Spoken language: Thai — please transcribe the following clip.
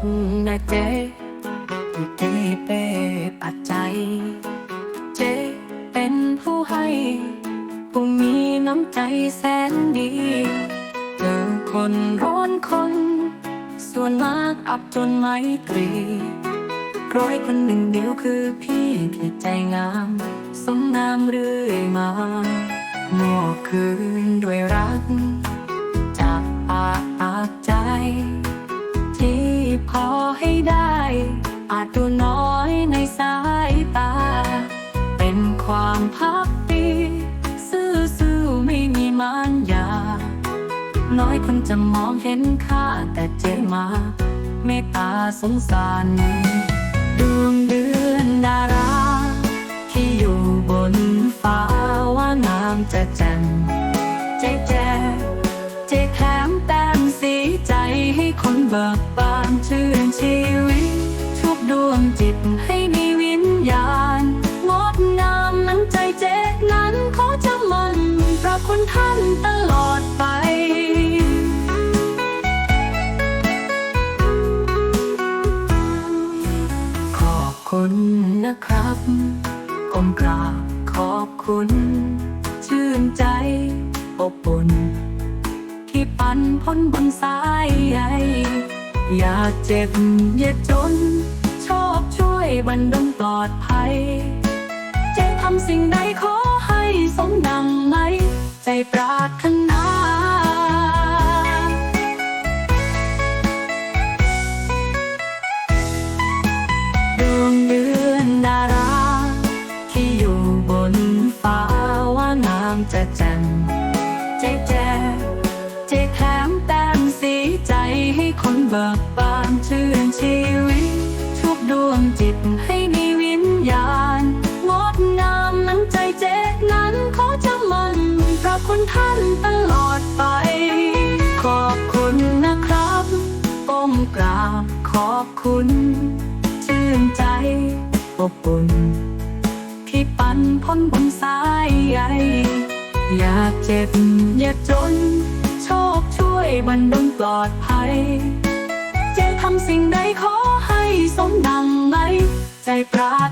คุณนะเจ๊ที่เปปัจจัย เจ๊เป็นผู้ให้ผู้มีน้ำใจแสนดีเจอคนร้อนคน ส่วนมากอับจนไม่ตรีร้อยคนหนึ่งเดียวคือพี่ที่ใจงามสมงามเรื่อยมาหมอบคืนด้วยรัก อาจดูน้อยในสายตา เป็นความพักดีซื่อๆไม่มีมารยา น้อยคนจะมองเห็นค่าแต่เจมาเมตตาสงสารดวงเดือนดารา ที่อยู่บนฟ้าว่างามจะแจ่มเจ๊แจ๊เจ๊แถมแต้มสีใจให้คนเบิกบานชื่นชี จิตให้มีวิญญาณงดงามนั้นใจเจ๊นั้นขอจะมันพระคุณท่านตลอดไปขอบคุณนะครับก้มกราบขอบคุณ ชื่นใจอบอุ่นที่ปันพ้นบนสายใยอยากเจ็บอย่าจน บช่วยบรรดลปลอดภัย เจ๊ทำสิ่งใดขอให้สมดังไหม ใจปรารถนาดวงเดือนดารา ที่อยู่บนฟ้าว่างามจะแจ่มเจ๊แจ๊เจ๊แถมแต้มสีใจให้คนเบิกบานชื่นชีวิว จิตให้มีวิญญาณงดงามนั้นใจเจ๊นั้นขอจะมันพระคุณท่านตลอดไป ขอบคุณนะครับก้มกราบขอบคุณชื่นใจอบอุ่นที่ปันพ้นบนสายใยอยากเจ็บอย่าจน โชคช่วยบรรดลปลอดภัย เจะทำสิ่งใดขอให้สมดังไหม ใจปรารถ